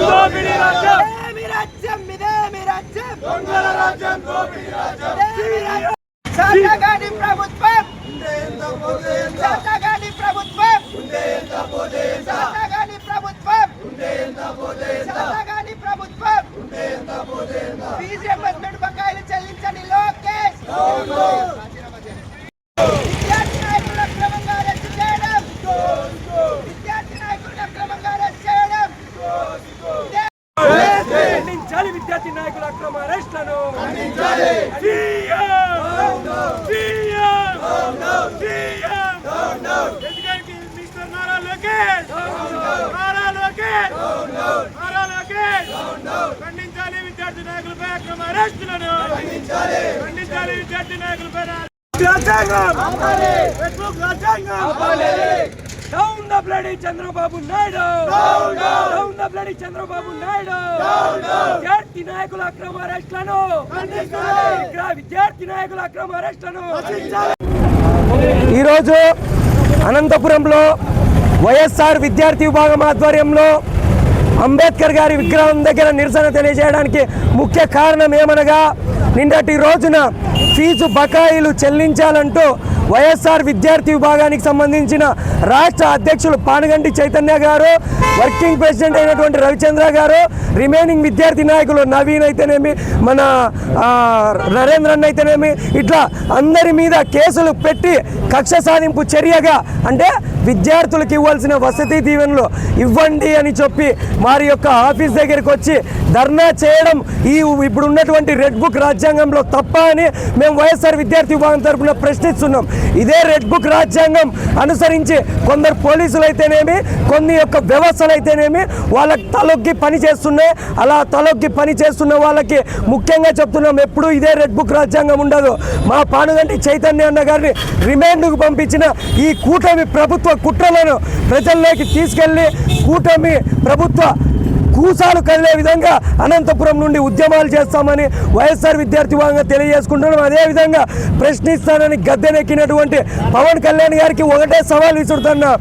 దోపిడీ రాజ్యం ఇదేమి రాజ్యం ఇదేమి రాజ్యం దొంగల రాజ్యం దోపిడీ రాజ్యం ఇదేమి రాజ్యం శాతగాని ప్రభుత్వం శాతగాని ప్రభుత్వం ఖండించాలి విద్యార్థి నాయకులపై అక్రమ అరెస్టులను ఖండించాలి విద్యార్థి నాయకులపై రాజ్యాంగం ఫేస్బుక్ రాజ్యాంగం down the bloody Chandrababu Naidu down the bloody Chandrababu Naidu విద్యార్థి నాయకుల అక్రమ అరెస్టులను విద్యార్థి నాయకుల అక్రమ అరెస్టులను ఈరోజు అనంతపురంలో వైఎస్ఆర్ విద్యార్థి విభాగం ఆధ్వర్యంలో అంబేద్కర్ గారి విగ్రహం దగ్గర నిరసన తెలియజేయడానికి ముఖ్య కారణం ఏమనగా నిన్నటి రోజున ఫీజు బకాయిలు చెల్లించాలంటూ వైఎస్ఆర్ విద్యార్థి విభాగానికి సంబంధించిన రాష్ట్ర అధ్యక్షులు పానగంటి చైతన్య గారు వర్కింగ్ ప్రెసిడెంట్ అయినటువంటి రవిచంద్ర గారు రిమైనింగ్ విద్యార్థి నాయకులు నవీన్ అయితేనేమి మన నరేంద్రన్ అయితేనేమి ఇట్లా అందరి మీద కేసులు పెట్టి కక్ష సాధింపు చర్యగా అంటే విద్యార్థులకు ఇవ్వాల్సిన వసతి దీవెనలు ఇవ్వండి అని చెప్పి వారి యొక్క ఆఫీస్ దగ్గరికి వచ్చి ధర్నా చేయడం ఈ ఇప్పుడు ఉన్నటువంటి రెడ్ బుక్ రాజ్యాంగంలో తప్ప అని మేము వైఎస్ఆర్ విద్యార్థి విభాగం తరపున ప్రశ్నిస్తున్నాం. ఇదే రెడ్ బుక్ రాజ్యాంగం అనుసరించి కొందరు పోలీసులు అయితేనేమి కొన్ని యొక్క వ్యవస్థలు అయితేనేమి వాళ్ళకి తలొగ్గి పని చేస్తున్నాయి అలా తలొగ్గి పని చేస్తున్న వాళ్ళకి ముఖ్యంగా చెప్తున్నాం ఎప్పుడు ఇదే రెడ్ బుక్ రాజ్యాంగం ఉండదు. మా పానుగంటి చైతన్య అన్న గారిని రిమాండ్కు పంపించిన ఈ కూటమి ప్రభుత్వ కుట్రలను ప్రజల్లోకి తీసుకెళ్ళి కూటమి ప్రభుత్వ కూసాలు కదిలే విధంగా అనంతపురం నుండి ఉద్యమాలు చేస్తామని వైఎస్ఆర్ విద్యార్థి భాగంగా తెలియజేసుకుంటున్నాం. అదేవిధంగా ప్రశ్నిస్తానని గద్దెనెక్కినటువంటి పవన్ కళ్యాణ్ గారికి ఒకటే సవాల్ విసురుతున్నా.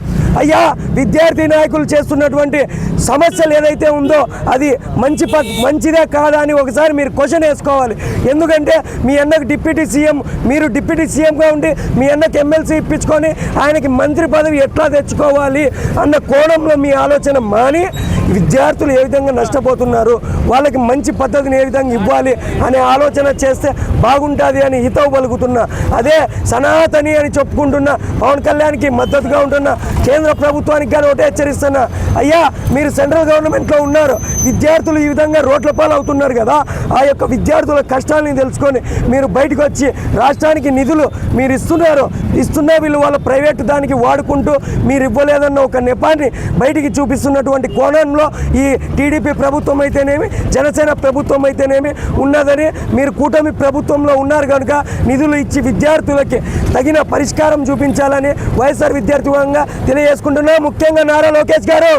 అయ్యా విద్యార్థి నాయకులు చేస్తున్నటువంటి సమస్యలు ఏదైతే ఉందో అది మంచి ప మంచిదే కాదా అని ఒకసారి మీరు క్వశ్చన్ వేసుకోవాలి. ఎందుకంటే మీ అన్నకు డిప్యూటీ సీఎం మీరు డిప్యూటీ సీఎంగా ఉండి మీ అన్నకి ఎమ్మెల్సీ ఇప్పించుకొని ఆయనకి మంత్రి పదవి ఎట్లా తెచ్చుకోవాలి అన్న కోణంలో మీ ఆలోచన మాని విద్యార్థులు ఏ విధంగా నష్టపోతున్నారు వాళ్ళకి మంచి పద్ధతిని ఏ విధంగా ఇవ్వాలి అనే ఆలోచన చేస్తే బాగుంటుంది అని హితవు పలుకుతున్నా అదే సనాతని అని చెప్పుకుంటున్న పవన్ కళ్యాణ్కి మద్దతుగా ఉంటున్న కేంద్ర ప్రభుత్వానికి కానీ ఒకటే హెచ్చరిస్తున్నా అయ్యా మీరు సెంట్రల్ గవర్నమెంట్లో ఉన్నారు విద్యార్థులు ఈ విధంగా రోడ్ల పాలు అవుతున్నారు కదా ఆ యొక్క విద్యార్థుల కష్టాలని తెలుసుకొని మీరు బయటకు వచ్చి రాష్ట్రానికి నిధులు మీరు ఇస్తున్నారు ఇస్తున్న వీళ్ళు వాళ్ళ ప్రైవేట్ దానికి వాడుకుంటూ మీరు ఇవ్వలేదన్న ఒక నెపాన్ని బయటికి చూపిస్తున్నటువంటి కోణంలో ఈ టీడీపీ ప్రభుత్వం అయితేనేమి జనసేన ప్రభుత్వం అయితేనేమి ఉన్నదని మీరు కూటమి ప్రభుత్వంలో ఉన్నారు కనుక నిధులు ఇచ్చి విద్యార్థులకి తగిన పరిష్కారం చూపించాలని వైఎస్ఆర్ విద్యార్థి విభాగంగా తెలియజేసుకుంటున్నా. ముఖ్యంగా నారా లోకేష్ గారు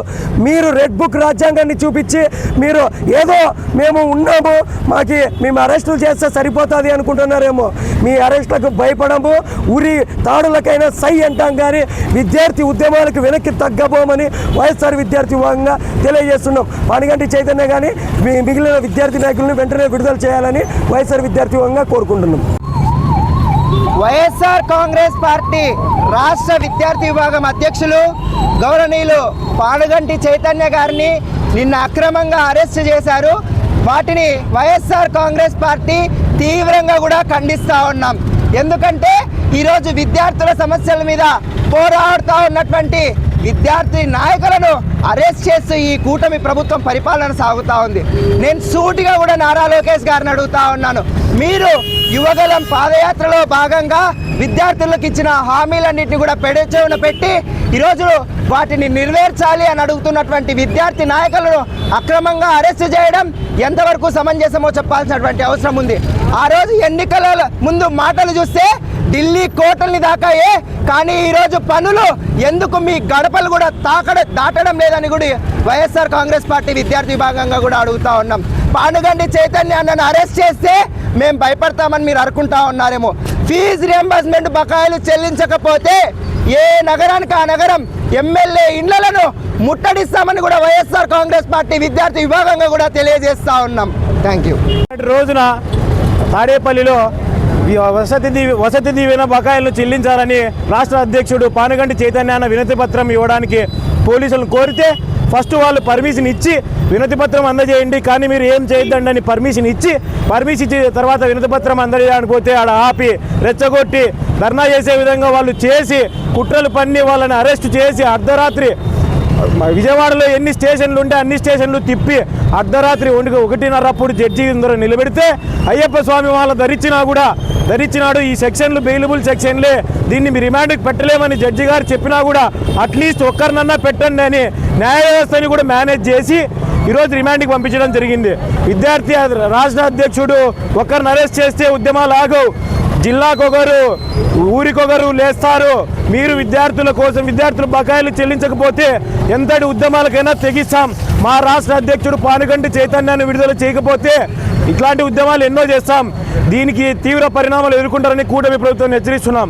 మీరు రెడ్ బుక్ రాజ్యాంగాన్ని చూపించి మీరు ఏదో మేము ఉన్నాము మాకి మేము అరెస్టులు చేస్తే సరిపోతుంది అనుకుంటున్నారేమో. మీ అరెస్టులకు భయపడము ఉరి తాడులకైనా సై అంటాం కానీ విద్యార్థి ఉద్యమాలకు వెనక్కి తగ్గబోమని వైఎస్ఆర్ విద్యార్థి విభాగంగా తెలియజేస్తున్నాం. పానిగంటి చైతన్య కానీ మిగిలిన విద్యార్థి నాయకులను వెంటనే విడుదల చేయాలని వైఎస్ఆర్ విద్యార్థి విభాగంగా కోరుకుంటున్నాం. వైఎస్ఆర్ కాంగ్రెస్ పార్టీ రాష్ట్ర విద్యార్థి విభాగం అధ్యక్షులు గౌరవనీయులు పానుగంటి చైతన్య గారిని నిన్న అక్రమంగా అరెస్ట్ చేశారు. వాటిని వైఎస్ఆర్ కాంగ్రెస్ పార్టీ తీవ్రంగా కూడా ఖండిస్తూ ఉన్నాం. ఎందుకంటే ఈరోజు విద్యార్థుల సమస్యల మీద పోరాడుతూ ఉన్నటువంటి విద్యార్థి నాయకులను అరెస్ట్ చేస్తూ ఈ కూటమి ప్రభుత్వం పరిపాలన సాగుతూ ఉంది. నేను సూటిగా కూడా నారా లోకేష్ గారిని అడుగుతా ఉన్నాను. మీరు యువగలం పాదయాత్రలో భాగంగా విద్యార్థులకు ఇచ్చిన హామీలన్నింటినీ కూడా పెడచెవున పెట్టి ఈరోజు వాటిని నెరవేర్చాలి అని అడుగుతున్నటువంటి విద్యార్థి నాయకులను అక్రమంగా అరెస్ట్ చేయడం ఎంతవరకు సమంజసమో చెప్పాల్సినటువంటి అవసరం ఉంది. ఆ రోజు ఎన్నికల ముందు మాటలు చూస్తే ఢిల్లీ కోటల్ని దాకాయే కానీ ఈరోజు పనులు ఎందుకు మీ గడపలు కూడా తాకడ దాటడం లేదని కూడా వైఎస్ఆర్ కాంగ్రెస్ పార్టీ విద్యార్థి విభాగంగా కూడా అడుగుతా ఉన్నాం. పానుగండి చైతన్య నన్ను అరెస్ట్ చేస్తే మేము భయపడతామని మీరు అనుకుంటా ఉన్నారేమో. ఫీజు రియంబర్స్మెంట్ బకాయిలు చెల్లించకపోతే ఏ నగరానికి ఆ నగరం ఎమ్మెల్యే ఇండ్లను ముట్టడిస్తామని కూడా వైఎస్ఆర్ కాంగ్రెస్ పార్టీ విద్యార్థి విభాగంగా కూడా తెలియజేస్తా ఉన్నాం. Thank you. రోజున తాడేపల్లిలో వసతి దీవి వసతి దీవెన బకాయిలను చెల్లించాలని రాష్ట్ర అధ్యక్షుడు పానుగంటి చైతన్యాన వినతి పత్రం ఇవ్వడానికి పోలీసులను కోరితే ఫస్ట్ వాళ్ళు పర్మిషన్ ఇచ్చి వినతి పత్రం అందజేయండి. కానీ మీరు ఏం చేయొద్దండి అని పర్మిషన్ ఇచ్చి పర్మిషన్ ఇచ్చి తర్వాత వినతి పత్రం అందజేయడానికి పోతే ఆడ ఆపి రెచ్చగొట్టి ధర్నా చేసే విధంగా వాళ్ళు చేసి కుట్రలు పన్ని వాళ్ళని అరెస్ట్ చేసి అర్ధరాత్రి విజయవాడలో ఎన్ని స్టేషన్లు ఉంటే అన్ని స్టేషన్లు తిప్పి అర్ధరాత్రి ఒంటికి ఒకటిన్నర అప్పుడు జడ్జి ఇందరూ నిలబెడితే అయ్యప్ప స్వామి వాళ్ళ ధరించినా కూడా ధరించినాడు ఈ సెక్షన్లు బెయిలబుల్ సెక్షన్లే దీన్ని మీ రిమాండ్కి పెట్టలేమని జడ్జి గారు చెప్పినా కూడా అట్లీస్ట్ ఒక్కరినన్నా పెట్టండి అని న్యాయ వ్యవస్థని కూడా మేనేజ్ చేసి ఈరోజు రిమాండ్కి పంపించడం జరిగింది. విద్యార్థి రాష్ట్ర అధ్యక్షుడు ఒక్కరిని అరెస్ట్ చేస్తే ఉద్యమాలు ఆగవు. జిల్లాకొకరు ఊరికొకరు లేస్తారు. మీరు విద్యార్థుల కోసం విద్యార్థుల బకాయిలు చెల్లించకపోతే ఎంతటి ఉద్యమాలకైనా తెగిస్తాం. మా రాష్ట్ర అధ్యక్షుడు పానుగంటి చైతన్యాన్ని విడుదల చేయకపోతే ఇట్లాంటి ఉద్యమాలు ఎన్నో చేస్తాం. దీనికి తీవ్ర పరిణామాలు ఎదుర్కొంటారని కూటమి ప్రభుత్వం హెచ్చరిస్తున్నాం.